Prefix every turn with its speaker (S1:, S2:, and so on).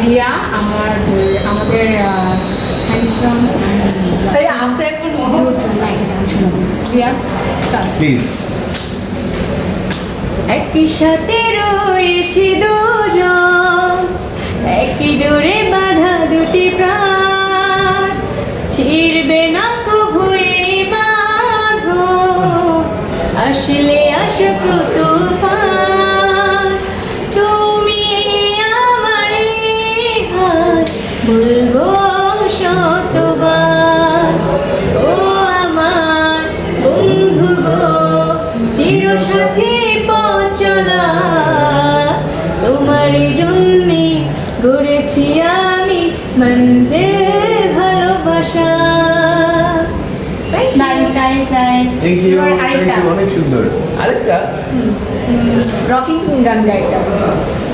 S1: রিয়া আমার আমাদের হ্যান্ডসাম
S2: তাই আছে এখন
S1: রিয়া
S3: প্লিজ
S4: একই সাথে রয়েছি দুজন একই ডোরে বাঁধা দুটি প্রাণ। ছিড়বে না কভুই বাঁধো আসলে আসক তুফান বলব শতবার ও আমার বন্ধু গো চির পচলা তোমারই জন্যে গড়েছি আমি মঞ্জে ভালোবাসা।
S3: থ্যাংক ইউ
S1: আরেকটা
S3: অনেক সুন্দর। আরেকটা?
S1: রকিং গান গাইটা